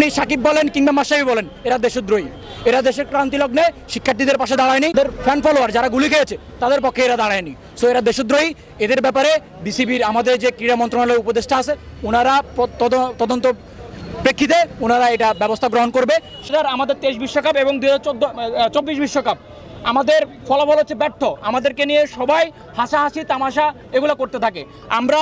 আপনি সাকিব বলেন কিংবা মাসাবি বলেন, এরা দেশদ্রোহী। এরা দেশের ক্রান্তি লগ্নে শিক্ষার্থীদের পাশে দাঁড়ায়নি, এদের ফ্যান ফলোয়ার যারা গুলি খেয়েছে, তাদের পক্ষে এরা দাঁড়ায়নি। সো এরা দেশদ্রোহী। এদের ব্যাপারে বিসিবির আমাদের যে ক্রীড়া মন্ত্রণালয়ের উপদেষ্টা আছে ওনারা তদন্ত প্রেক্ষিতে ওনারা এটা ব্যবস্থা গ্রহণ করবে। সেটা আমাদের তেইশ বিশ্বকাপ এবং দু হাজার চোদ্দ চব্বিশ বিশ্বকাপ। আমাদের ফলাফল হচ্ছে ব্যর্থ। আমাদেরকে নিয়ে সবাই হাসাহাসি, তামাশা এগুলো করতে থাকে। আমরা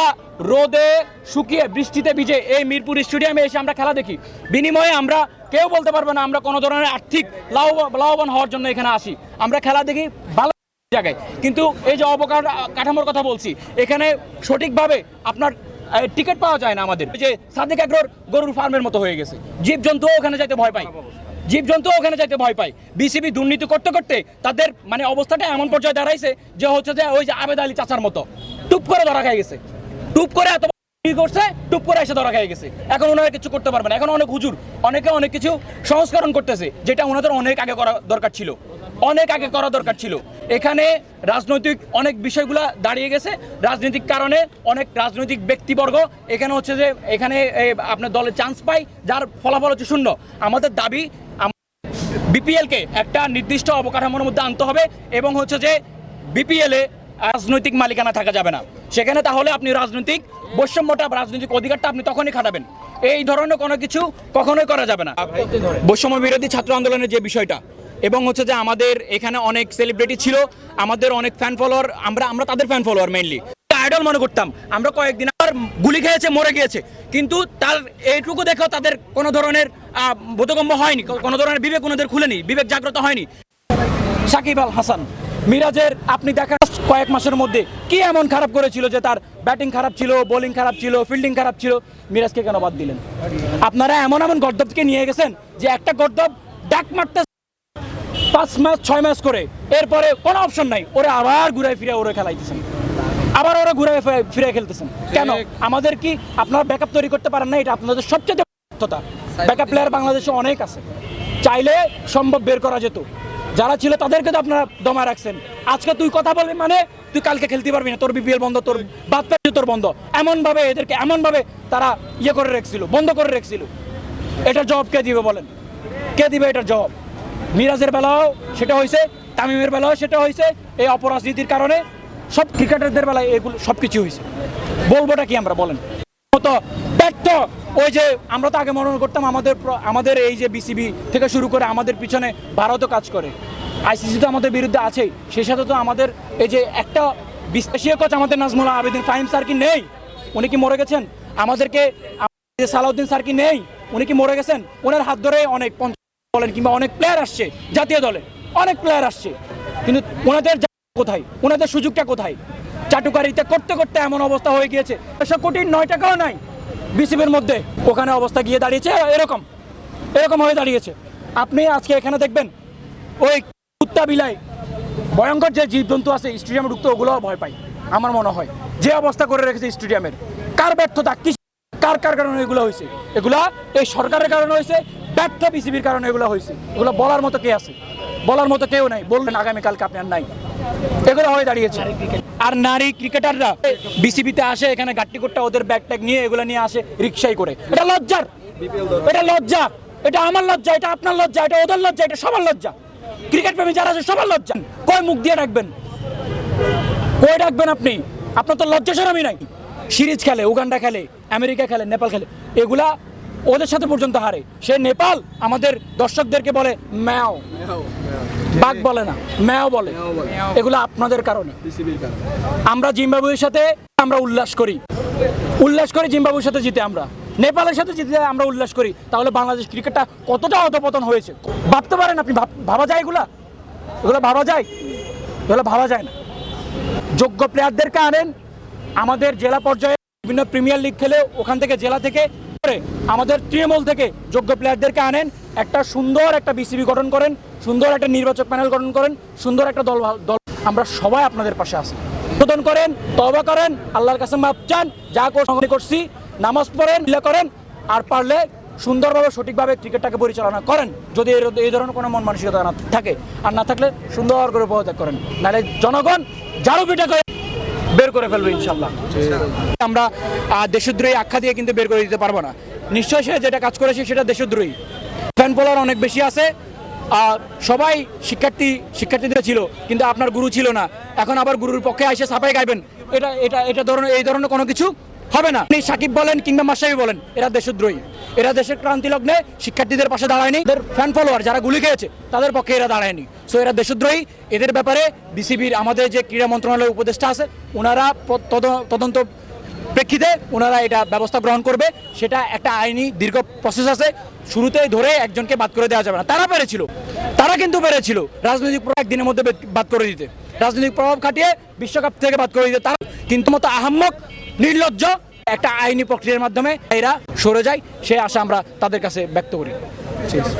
রোদে শুকিয়ে বৃষ্টিতে ভিজে এই মিরপুর স্টেডিয়ামে এসে আমরা খেলা দেখি। বিনিময়ে আমরা কেউ বলতে পারবে না, আমরা কোনো ধরনের আর্থিক লাভ লাভবান হওয়ার জন্য এখানে আসি। আমরা খেলা দেখি ভালো জায়গায়। কিন্তু এই যে অবকাঠ কাঠামোর কথা বলছি, এখানে সঠিকভাবে আপনার টিকিট পাওয়া যায় না আমাদের। যে সাদেক এগ্রোর গরুর ফার্মের মতো হয়ে গেছে। জীবজন্তুও ওখানে যাইতে ভয় পায়। জীবজন্তু ওখানে যাইতে ভয় পায়। বিসিবি দুর্নীতি করতে করতে তাদের মানে অবস্থাটা এমন পর্যায়ে দাঁড়াইছে যে হচ্ছে যে ওই যে আবেদ আলী চাচার মতো। টুপ করে ধরা খাই গেছে। টুপ করে এত করছে, টুপ করে এসে ধরা খেয়ে গেছে। এখন ওনারা কিছু করতে পারবে না। এখন অনেক হুজুর, অনেকে অনেক কিছু সংস্করণ করতেছে, যেটা ওনাদের অনেক আগে করা দরকার ছিল। অনেক আগে করা দরকার ছিল। এখানে রাজনৈতিক অনেক বিষয়গুলো দাঁড়িয়ে গেছে। রাজনৈতিক কারণে অনেক রাজনৈতিক ব্যক্তিবর্গ এখানে হচ্ছে যে, এখানে আপনার দলে চান্স পায়, যার ফলাফল হচ্ছে শূন্য। আমাদের দাবি বিপিএলকে একটা নির্দিষ্ট অবকাঠামোর মধ্যে আনতে হবে এবং হচ্ছে যে, বিপিএলে রাজনৈতিক মালিকানা থাকা যাবে না। সেখানে তাহলে আপনি রাজনৈতিক বৈষম্যটা, রাজনৈতিক অধিকারটা আপনি তখনই খাটাবেন। এই ধরনের কোনো কিছু কখনোই করা যাবে না। বৈষম্য বিরোধী ছাত্র আন্দোলনের যে বিষয়টা এবং হচ্ছে যে আমাদের এখানে অনেক সেলিব্রিটি ছিল, আমাদের অনেক ফ্যান ফলোয়ার আমরা আমরা তাদের ফ্যান ফলোয়ার মেইনলি আইডল মনে করতাম। আমরা কয়েকদিন আর গুলি খেয়েছে, মরে গিয়েছে। কিন্তু তার এইটুকু দেখেও তাদের কোনো ধরনের বোধগম্য হয়নি। কোনো ধরনের বিবেক ওনাদের খুলেনি, বিবেক জাগ্রত হয়নি। সাকিব আল হাসান, মিরাজের আপনি দেখেন কয়েক মাসের মধ্যে কি এমন খারাপ করেছিল যে তার ব্যাটিং খারাপ ছিল, বোলিং খারাপ ছিল, ফিল্ডিং খারাপ ছিল? মিরাজকে কেন বাদ দিলেন? আপনারা এমন এমন গর্দবকে নিয়ে গেছেন যে একটা গর্দব ডাক মারতে পাঁচ মাস ছয় মাস করে। এরপরে কোনো অপশন নাই। ওরা আবার ঘুরে ফিরে ওরা খেলাইতেছেন। আবার ওরা ঘুরে ফিরে- খেলতেছেন। কেন? আমাদের কি আপনারা ব্যাকআপ তৈরি করতে পারেন না? এটা আপনাদের সবচেয়ে ব্যর্থতা। ব্যাকআপ প্লেয়ার বাংলাদেশে অনেক আছে। চাইলে সম্ভব বের করা যেত। যারা ছিল তাদেরকে তো আপনারা দমা রাখছেন। আজকে তুই কথা বলবি মানে তুই কালকে খেলতে পারবি না। তোর বিপিএল বন্ধ তোর বাদ পেয়ে তোর বন্ধ। এমন ভাবে এদেরকে এমন ভাবে তারা ইয়ে করে রেখেছিল বন্ধ করে রেখেছিল। এটার জবাব কে দিবে বলেন? কে দিবে এটার জবাব? মিরাজের বেলাও সেটা হয়েছে, তামিমের বেলাও সেটা হয়েছে, এই অপরাজনীতির কারণে সব ক্রিকেটারদের বেলায় এগুলো সব কিছু হয়েছে। বলবোটা কি আমরা, বলেন। মতো ব্যর্থ, ওই যে আমরা তো আগে মনে করতাম, আমাদের আমাদের এই যে বিসিবি থেকে শুরু করে আমাদের পিছনে ভারতও কাজ করে। আইসিসি তো আমাদের বিরুদ্ধে আছেই, সেই সাথে তো আমাদের এই যে একটা বিশ্বাসীয় কোচ আমাদের নাজমুল আবেদিন ফাহিম স্যার কি নেই? উনি কি মরে গেছেন? আমাদেরকে, আমাদের সালাউদ্দিন স্যার কি নেই? উনি কি মরে গেছেন? ওনার হাত ধরে অনেক বলেন কিংবা অনেক প্লেয়ার আসছে জাতীয় দলে, অনেক প্লেয়ার আসছে। কিন্তু ওনাদের কোথায়? ওনাদের সুযোগটা কোথায়? চাটুকারিতে করতে করতে এমন অবস্থা হয়ে গিয়েছে। একশো কোটির নয় টাকাও নাই বিসিবির মধ্যে। ওখানে অবস্থা গিয়ে দাঁড়িয়েছে, এরকম এরকম হয়ে দাঁড়িয়েছে। আপনি আজকে এখানে দেখবেন, ওই কুত্তা বিলাই, ভয়ঙ্কর যে জীবজন্তু আছে, স্টেডিয়ামে ঢুকতে ওগুলোও ভয় পায়, আমার মনে হয়। যে অবস্থা করে রেখেছে স্টেডিয়ামের, কার ব্যর্থতা কি কার কার কারণে এগুলো হয়েছে? এগুলা এই সরকারের কারণে হয়েছে ব্যর্থ বিসিবির কারণে এগুলো হয়েছে। এগুলো বলার মতো কে আছে? বলার মতো কেউ নাই। বললেন আগামীকালকে আপনি আর নাই। এগুলো হয়ে দাঁড়িয়েছে। আর নারী ক্রিকেটাররা বিসিবিতে আসে, এখানে গাট্টি করতে ওদের ব্যাগ ট্যাগ নিয়ে এগুলো নিয়ে আসে রিক্সাই করে। এটা লজ্জার। এটা লজ্জা। এটা আমার লজ্জা, এটা আপনার লজ্জা, এটা ওদের লজ্জা, এটা সবার লজ্জা। ক্রিকেট প্রেমী যারা আছে, সবার লজ্জা। কই মুখ দিয়ে ডাকবেন কই ডাকবেন আপনি? আপনার তো লজ্জা সরামি নাই। সিরিজ খেলে, উগান্ডা খেলে, আমেরিকা খেলে, নেপাল খেলে, এগুলা ওদের সাথে পর্যন্ত হারে। সে নেপাল আমাদের দর্শকদেরকে বলে ম্যাও। বাঘ বলে না ম্যাও বলে। এগুলো আপনাদের কারণে। আমরা জিম্বাবুয়ের সাথে আমরা উল্লাস করি। উল্লাস করি জিম্বাবুয়ের সাথে জিতে আমরা। নেপালের সাথে জিতে আমরা উল্লাস করি। তাহলে বাংলাদেশ ক্রিকেটটা কতটা অধপতন হয়েছে? ভাবতে পারেন আপনি ভাব- যায় এগুলা? এগুলো ভাবা যায়? এগুলো ভাবা যায় না। যোগ্য প্লেয়ারদেরকে আনেন। আমাদের জেলা পর্যায়ে বিভিন্ন প্রিমিয়ার লিগ খেলে ওখান থেকে জেলা থেকে আমাদের তৃণমূল থেকে যোগ্য প্লেয়ারদেরকে আনেন, একটা সুন্দর একটা বিসিবি গঠন করেন, সুন্দর একটা নির্বাচক প্যানেল গঠন করেন, সুন্দর একটা দল দল আমরা সবাই আপনাদের পাশে আছি। উদ্বোধন করেন তবা করেন, আল্লাহর কাছে মাপ চান, যা করে করছি, নামাজ পড়েন করেন, আর পারলে সুন্দরভাবে, সঠিকভাবে ক্রিকেটটাকে পরিচালনা করেন, যদি এই ধরনের কোনো মন মানসিকতা না থাকে। আর না থাকলে সুন্দর করে পদত্যাগ করেন। নাহলে জনগণ জারু পিঠা করে বের করে ফেলব ইনশাল্লাহ আমরা দেশদ্রোহী আখ্যা দিয়ে কিন্তু বের করে দিতে পারব না। নিশ্চয় সে যেটা কাজ করেছে সেটা দেশদ্রোহী। ফ্যান ফলোয়ার অনেক বেশি আছে, আর সবাই শিক্ষার্থী, শিক্ষার্থীদের ছিল, কিন্তু আপনার গুরু ছিল না। এখন আবার গুরুর পক্ষে এসে সাফাই গাইবেন। এটা এটা এটা ধরনের, এই ধরনের কোনো কিছু হবে না। আপনি সাকিব বলেন কিংবা মাসাবি বলেন, এরা দেশদ্রোহী। এরা দেশের ক্রান্তি লগ্নে শিক্ষার্থীদের পাশে দাঁড়ায়নি। এদের ফ্যান ফলোয়ার যারা গুলি খেয়েছে, তাদের পক্ষে এরা দাঁড়ায়নি। সো এরা দেশদ্রোহী। এদের ব্যাপারে বিসিবির আমাদের যে ক্রীড়া মন্ত্রণালয়ের উপদেষ্টা আছে ওনারা তদন্ত প্রেক্ষিতে ওনারা এটা ব্যবস্থা গ্রহণ করবে। সেটা একটা আইনি দীর্ঘ প্রসেস আছে। শুরুতেই ধরে একজনকে বাদ করে দেওয়া যাবে না। তারা পেরেছিল। তারা কিন্তু পেরেছিল রাজনৈতিক প্রভাব একদিনের মধ্যে বাদ করে দিতে। রাজনৈতিক প্রভাব খাটিয়ে বিশ্বকাপ থেকে বাদ করে দিতে। তারা কিন্তু মতো আহাম্মক নির্লজ্জ একটা আইনি প্রক্রিয়ার মাধ্যমে এরা সরে যায়, সে আশা আমরা তাদের কাছে ব্যক্ত করি ঠিক আছে।